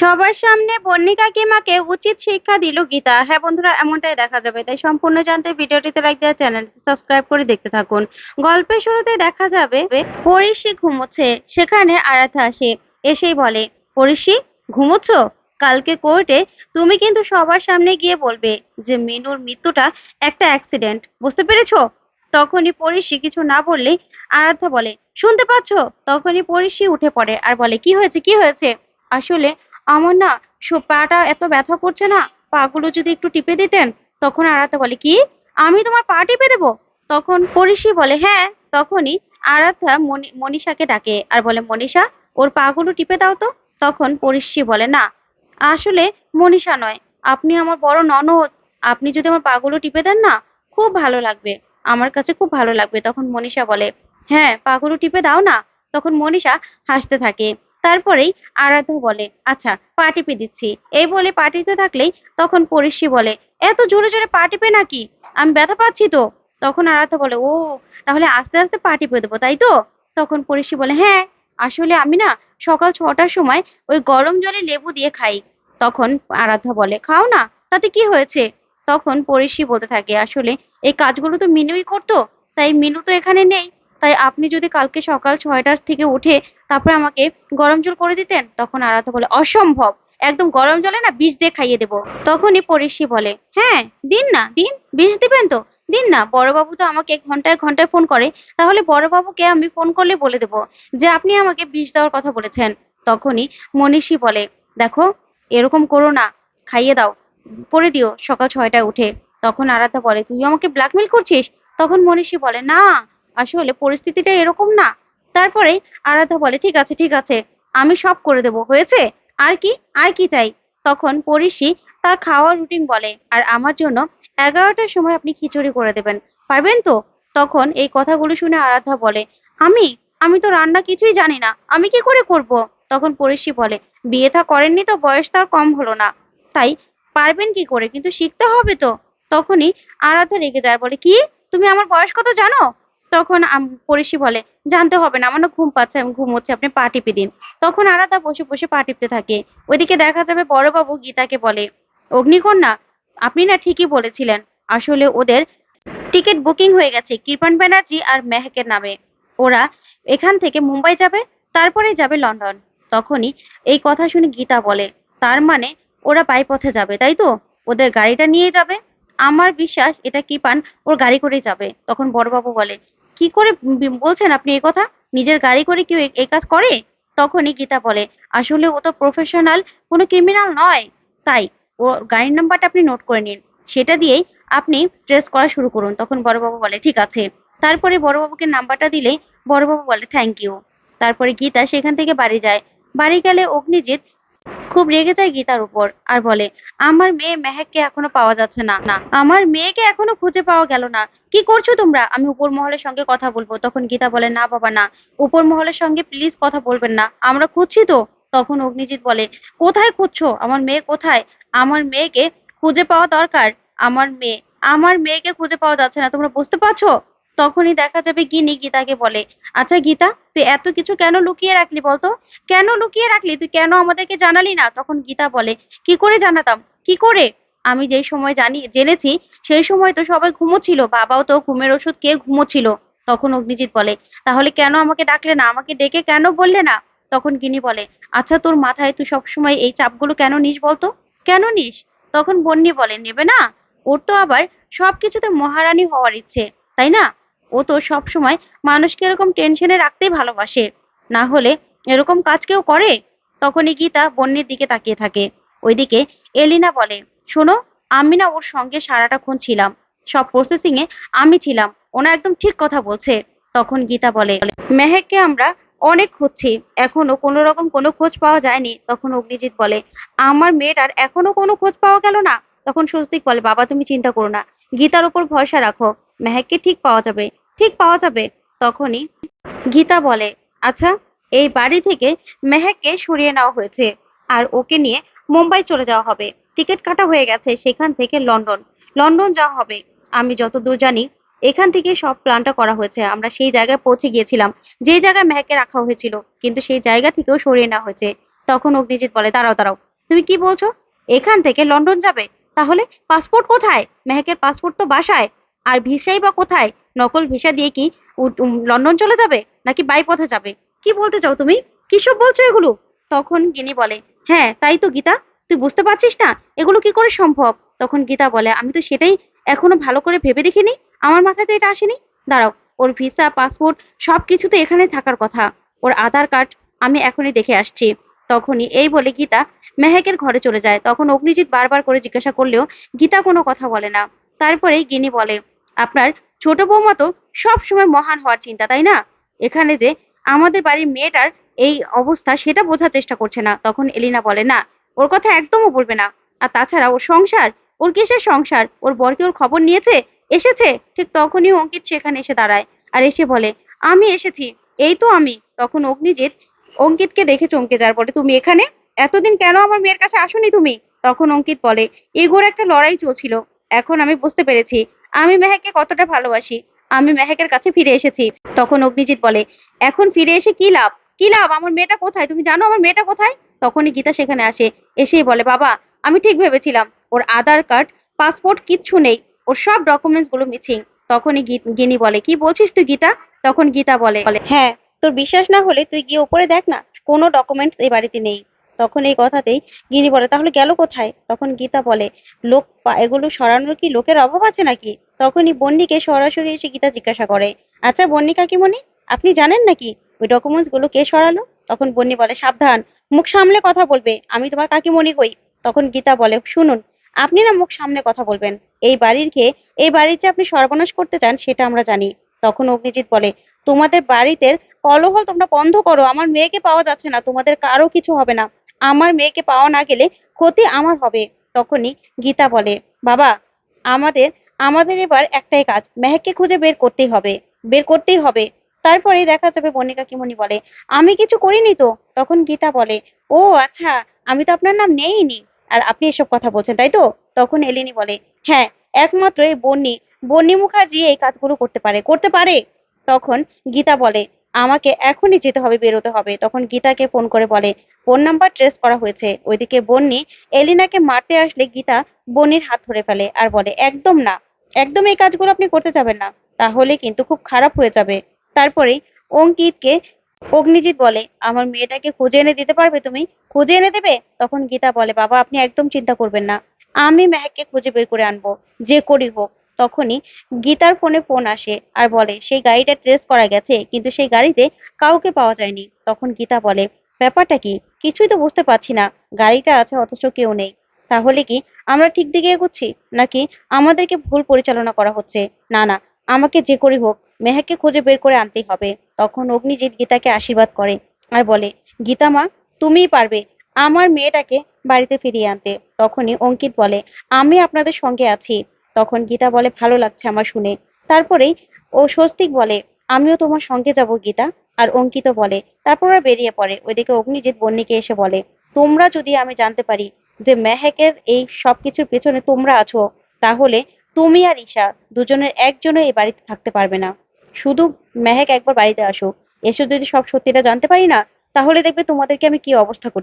সবার সামনে বন্নি কাকিমাকে উচিত শিক্ষা দিল গীতা। হ্যাঁ বন্ধুরা, এমনটাই দেখা যাবে। তাই সম্পূর্ণ জানতে ভিডিওটিতে লাইক দেওয়া চ্যানেলটি সাবস্ক্রাইব করে দেখতে থাকুন। গল্পের শুরুতে দেখা যাবে, পরিষি ঘুমোচ্ছে। সেখানে আরাধা আসে, এসেই বলে, পরিষি, ঘুমোচ্ছ? কালকে কোর্টে তুমি কিন্তু সবার সামনে গিয়ে বলবে যে মিনুর মৃত্যুটা একটা অ্যাক্সিডেন্ট বুঝতে পেরেছ? তখনই পরিষি কিছু না বললেই আরাধ্যা বলে, শুনতে পাচ্ছ? তখনই পরিষি উঠে পড়ে আর বলে, কি হয়েছে? কি হয়েছে? আসলে আমার না পাটা এত ব্যথা করছে না, পাগুলো যদি একটু টিপে দিতেন, তখন আরাধ্যা বলে, কি? আমি তোমার পা টিপে দেবো? তখন পরিষি বলে হ্যাঁ। তখনই আরাধ্যা মনি, মনীষাকে ডাকে আর বলে, মনীষা, ওর পাগুলো টিপে দাও তো। তখন পরিষি বলে, না, আসলে মনীষা নয়, আপনি আমার বড় ননদ, আপনি যদি আমার পাগুলো টিপে দেন না, খুব ভালো লাগবে, আমার কাছে খুব ভালো লাগবে। তখন মনীষা বলে হ্যাঁ পাগুলো টিপে দাও না। তখন মনীষা হাসতে থাকে। তারপরেই আরাধ্যা বলে আচ্ছা পা টিপে দিচ্ছি। এই বলে পা টিপতে থাকলেই তখন পরিষি বলে, এত জোরে জোরে পা টিপে নাকি? আমি ব্যথা পাচ্ছি তো। তখন আরাধ্যা বলে, ও, তাহলে আস্তে আস্তে পা টিপে দেবো, তাই তো? তখন পরিষি বলে হ্যাঁ আসলে আমি না সকাল ছটার সময় ওই গরম জলে লেবু দিয়ে খাই। তখন আরাধ্যা বলে, খাও না, তাতে কি হয়েছে? তখন পরিষি বলতে থাকে, আসলে এই কাজগুলো তো মিনুই করতো, তাই মিনু তো এখানে নেই। তাই আপনি যদি কালকে সকাল ছয়টার থেকে উঠে তারপরে আমাকে গরম জল করে দিতেন, তখন আরাধ্যা বলে, অসম্ভব। একদম গরম জলে না বিষ দিয়ে খাইয়ে দেবো। তখনই পরিষি বলে হ্যাঁ দিন না, দিন, বিষ দিবেন তো? দিন না, বড়বাবু তো আমাকে ঘন্টায় ঘন্টায় ফোন করে, তাহলে বড়বাবুকে আমি ফোন করলে বলে দেবো যে, আপনি আমাকে বিষ দেওয়ার কথা বলেছেন। তখনই মনীষী বলে, দেখো, এরকম করো না, খাইয়ে দাও, করে দিও সকাল ছয়টায় উঠে। তখন আরাধ্যা বলে, তুই আমাকে ব্ল্যাকমেল করছিস? তখন মনীষী বলে, না আসলে পরিস্থিতিটা এরকম না। তারপরে আরাধ্যা বলে, ঠিক আছে ঠিক আছে, আমি সব করে দেবো, হয়েছে? আর কি? আর কি চাই? তখন পরিষি তার খাওয়ার রুটিন বলে, আর আমার জন্য এগারোটার সময় আপনি খিচুড়ি করে দেবেন। পারবেন তো? তখন এই কথাগুলো শুনে আরাধ্যা বলে, আমি? আমি তো রান্না কিছুই জানি না। আমি কি করে করব? তখন পরিষি বলে, বিয়ে থা করেননি তো, বয়স তার কম হলো না। তাই পারবেন কি করে? কিন্তু শিখতে হবে তো। তখনই আরাধ্যা রেগে যায়, বলে, কি? তুমি আমার বয়স কত জানো? তখন পড়শি বলে, জানতে হবে না, আমার ঘুম পাচ্ছে আমি ঘুমোচ্ছে আপনি পা টিপে দিন। তখন আরাধা বসে বসে পা টিপতে থাকে। ওইদিকে দেখা যাবে বড়বাবু গীতাকে বলে, অগ্নিকন্যা, আপনি না ঠিকই বলেছিলেন। আসলে ওদের টিকিট বুকিং হয়ে গেছে, কৃপান ব্যানার্জি আর মেহকের নামে। ওরা এখান থেকে মুম্বাই যাবে, তারপরে যাবে লন্ডন। তখনই এই কথা শুনে গীতা বলে, তার মানে ওরা পাইপথে যাবে, তাই তো? ওদের গাড়িটা নিয়ে যাবে? আমার বিশ্বাস, এটা কৃপান ওর গাড়ি করেই যাবে। তখন বড়বাবু বলে কি করে বলছেন আপনি এই কথা? নিজের গাড়ি করে কেউ এ- কাজ করে? তখনই গীতা বলে, আসলে ও তো প্রফেশনাল কোনো ক্রিমিনাল নয়। তাই ও গাড়ির নাম্বারটা আপনি নোট করে নিন। সেটা দিয়েই আপনি ট্রেস করা শুরু করুন। তখন বড়বাবু বলে, ঠিক আছে। তারপরে বড়বাবুকে নাম্বারটা দিলেই বড়বাবু বলে থ্যাংক ইউ তারপরে গীতা সেখান থেকে বাড়ি যায়। বাড়ি গেলে অগ্নিজিৎ খুব রেগে যায় গীতার উপর আর বলে, আমার মেয়ে মেহেককে এখনও পাওয়া যাচ্ছে না। না, আমার মেয়েকে এখনও খুঁজে পাওয়া গেল না। কি করছ তোমরা? আমি উপর মহলের সঙ্গে কথা বলব। তখন গীতা বলে, না বাবা, না। উপর মহলের সঙ্গে প্লিজ কথা বলবেন না। আমরা খুঁজছি তো। তখন অগ্নিজিৎ বলে, কোথায় খুঁজছো? আমার মেয়ে কোথায়? আমার মেয়েকে খুঁজে পাওয়া দরকার? আমার মেয়ে, আমার মেয়েকে খুঁজে পাওয়া যাচ্ছে না। তোমরা বুঝতে পারছ? তখনই দেখা যাবে গিনি গীতাকে বলে আচ্ছা গীতা, তুই এত কিছু কেন লুকিয়ে রাখলি বলতো? কেন লুকিয়ে রাখলি? তুই কেন আমাদেরকে জানালি না? তখন গীতা বলে, কি করে জানাতাম? কি করে? আমি যেই সময় জানি, জেনেছি, সেই সময় তো সবাই ঘুমোচ্ছিল, বাবাও তো ঘুমের ওষুধ খেয়ে ঘুমোচ্ছিল। তখন অগ্নিজিৎ বলে, তাহলে কেন আমাকে ডাকলে না? আমাকে ডেকে কেন বললে না? তখন গিনি বলে আচ্ছা তোর মাথায় তুই সবসময় এই চাপগুলো কেন নিস বলতো? কেন নিস? তখন বন্নি বলে, নেবে না। ওর তো আবার সবকিছুতে মহারানী হওয়ার ইচ্ছে, তাই না? ও তো সবসময় মানুষকে এরকম টেনশনে রাখতেই ভালোবাসে। না হলে এরকম কাজ কেউ করে? তখনই গীতা বন্যের দিকে তাকিয়ে থাকে। ওইদিকে এলিনা বলে, শোনো, আমি না ওর সঙ্গে সারাটাক্ষণ ছিলাম। সব প্রসেসিং এ আমি ছিলাম। ওনা একদম ঠিক কথা বলছে। তখন গীতা বলে, মেহেককে আমরা অনেক খুঁজছি। এখনও কোনো রকম কোনো খোঁজ পাওয়া যায়নি। তখন অগ্নিজিৎ বলে, আমার মেয়েটার এখনও কোনো খোঁজ পাওয়া গেল না? তখন স্বস্তিক বলে, বাবা, তুমি চিন্তা করো না। গীতার উপর ভরসা রাখো। মেহেককে ঠিক পাওয়া যাবে, ঠিক পাওয়া যাবে, তখনই গীতা বলে আচ্ছা এই বাড়ি থেকে মেহেককে সরিয়ে নেওয়া হয়েছে আর ওকে নিয়ে মুম্বাই চলে যাওয়া হবে। টিকিট কাটা হয়ে গেছে সেখান থেকে লন্ডন। লন্ডন যাওয়া হবে। আমি যতদূর জানি, এখান থেকে সব প্ল্যানটা করা হয়েছে। আমরা সেই জায়গায় পৌঁছে গিয়েছিলাম। যে জায়গায় মেহেককে রাখা হয়েছিল, কিন্তু সেই জায়গা থেকেও সরিয়ে নেওয়া হয়েছে। তখন অগ্নিজিৎ বলে, দাঁড়াও দাঁড়াও, তুমি কি বলছো? এখান থেকে লন্ডন যাবে? তাহলে পাসপোর্ট কোথায়? মেহেকের পাসপোর্ট তো বাসায়। আর ভিসাই বা কোথায়? নকল ভিসা দিয়ে কি লন্ডন চলে যাবে? নাকি বাই পথে যাবে? কি বলতে চাও তুমি? কিসব বলছো এগুলো? তখন গিনি বলে হ্যাঁ তাই তো গীতা, তুই বুঝতে পারছিস না? এগুলো কি করে সম্ভব? তখন গীতা বলে, আমি তো সেটাই এখনও ভালো করে ভেবে দেখিনি। আমার মাথায় তো এটা আসেনি। দাঁড়াও, ওর ভিসা, পাসপোর্ট সব কিছু তো এখানে থাকার কথা। ওর আধার কার্ড আমি এখনই দেখে আসছি। তখনই এই বলে গীতা মেহেকের ঘরে চলে যায়। তখন অগ্নিজিৎ বারবার করে জিজ্ঞাসা করলেও গীতা কোনো কথা বলে না। তারপরেই গিনি বলে আপনার ছোট বৌমা তো সবসময় মহান হওয়ার চিন্তা, তাই না? এখানে যে আমাদের বাড়ির মেয়েটার এই অবস্থা সেটা বোঝার চেষ্টা করছে না। তখন এলিনা বলে, না, ওর কথা একদমও বলবে না। আর তাছাড়া ওর সংসার, ওর কিসের সংসার? ওর বরকে ওর খবর নিয়েছে? এসেছে? ঠিক তখনই অঙ্কিত সেখানে এসে দাঁড়ায় আর এসে বলে, আমি এসেছি, এই তো আমি। তখন অগ্নিজিৎ অঙ্কিতকে দেখে চমকে যার বলে, তুমি এখানে? এতদিন কেন আমার মেয়ের কাছে আসোনি তুমি? তখন অঙ্কিত বলে, এগোর একটা লড়াই চলছিল। এখন আমি বুঝতে পেরেছি আমি মেহেককে কতটা ভালোবাসি। আমি মেহেকের কাছে ফিরে এসেছি। তখন অগ্নিজিৎ বলে এখন ফিরে এসে কি লাভ? কি লাভ? আমার মেয়েটা কোথায়? তুমি জানো আমার মেয়েটা কোথায়? তখনই গীতা সেখানে আসে এসেই বলে বাবা আমি ঠিক ভেবেছিলাম। ওর আধার কার্ড পাসপোর্ট কিচ্ছু নেই। ওর সব ডকুমেন্টসগুলো মিছিং তখনই গিনি বলে কি বলছিস তুই গীতা? তখন গীতা বলে বলে, হ্যাঁ তোর বিশ্বাস না হলে তুই গিয়ে উপরে দেখ না। কোনো ডকুমেন্টস এই বাড়িতে নেই। তখন এই কথাতেই গিনি বলে, তাহলে গেল কোথায়? তখন গীতা বলে, লোক এগুলো সরানোর কি লোকের অভাব আছে নাকি? তখনই বন্নিকে সরাসরি এসে গীতা জিজ্ঞাসা করে আচ্ছা বন্নি কাকিমণি, আপনি জানেন নাকি ওই ডকুমেন্টসগুলো কে সরালো? তখন বন্নি বলে, সাবধান, মুখ সামলে কথা বলবে, আমি তোমার কাকিমণি কই তখন গীতা বলে, শুনুন, আপনি না মুখ সামনে কথা বলবেন, এই বাড়ির কে, এই বাড়ির যে আপনি সর্বনাশ করতে চান, সেটা আমরা জানি। তখন অগ্নিজিৎ বলে, তোমাদের বাড়িতে কলহল তোমরা বন্ধ করো, আমার মেয়েকে পাওয়া যাচ্ছে না, তোমাদের কারও কিছু হবে না। আমার মেয়েকে পাওয়া না গেলে ক্ষতি আমার হবে, তখনই গীতা বলে। বাবা, আমাদের আমাদের এবার একটাই কাজ, মেহেককে খুঁজে বের করতেই হবে, বের করতেই হবে। তারপরে দেখা যাবে বনিকা কিমনি বলে, আমি কিছু করিনি তো? তখন গীতা বলে, ও আচ্ছা আমি তো আপনার নাম নেইনি। আর আপনি এসব কথা বলছেন, তাই তো? তখন এলিনি বলে হ্যাঁ একমাত্র এই বন্নি বন্নি মুখার্জি এই কাজগুলো করতে পারে করতে পারে? তখন গীতা বলে আমাকে এখনই যেতে হবে, বেরোতে হবে। তখন গীতাকে ফোন করে বলে, ফোন নাম্বার ট্রেস করা হয়েছে। ওইদিকে বন্নি এলিনাকে মারতে আসলে গীতা বন্নির হাত ধরে ফেলে আর বলে, একদম না। একদম এই কাজগুলো আপনি করতে যাবেন না। তাহলে কিন্তু খুব খারাপ হয়ে যাবে। তারপরেই অঙ্কিতকে অগ্নিজিৎ বলে, আমার মেয়েটাকে খুঁজে এনে দিতে পারবে তুমি? খুঁজে এনে দেবে? তখন গীতা বলে, বাবা, আপনি একদম চিন্তা করবেন না। আমি মেহেককে খুঁজে বের করে আনব। যে করি হোক। তখনই গীতার ফোনে ফোন আসে আর বলে, সেই গাড়িটা ট্রেস করা গেছে, কিন্তু সেই গাড়িতে কাউকে পাওয়া যায়নি। তখন গীতা বলে, ব্যাপারটা কি? কিছুই তো বুঝতে পারছি না। গাড়িটা আছে, অথচ কেউ নেই। তাহলে কি আমরা ঠিক দিকে এগোচ্ছি? নাকি আমাদেরকে ভুল পরিচালনা করা হচ্ছে? না না, আমাকে যে করি হোক মেহাকে খুঁজে বের করে আনতেই হবে। তখন অগ্নিজিৎ গীতাকে আশীর্বাদ করে আর বলে, গীতা মা, তুমিই পারবে আমার মেয়েটাকে বাড়িতে ফিরিয়ে আনতে। তখনই অঙ্কিত বলে, আমি আপনাদের সঙ্গে আছি। তখন গীতা বলে, ভালো লাগছে আমার শুনে। তারপরেই ও স্বস্তিক বলে, আমিও তোমার সঙ্গে যাব গীতা। আর অঙ্কিত বলে, তারপর ওরা বেরিয়ে পড়ে। ওইদিকে অগ্নিজিৎ বন্নিকে এসে বলে, তোমরা যদি আমি জানতে পারি যে মেহেকের এই সবকিছুর পেছনে তোমরা আছো, তাহলে তুমি আর ঈশা দুজনের একজনও এই বাড়িতে থাকতে পারবে না। শুধু মেহেক একবার বাড়িতে আসো এসে যদি সব সত্যিটা জানতে পারি না, তাহলে দেখবে তোমাদেরকে আমি কি অবস্থা করি?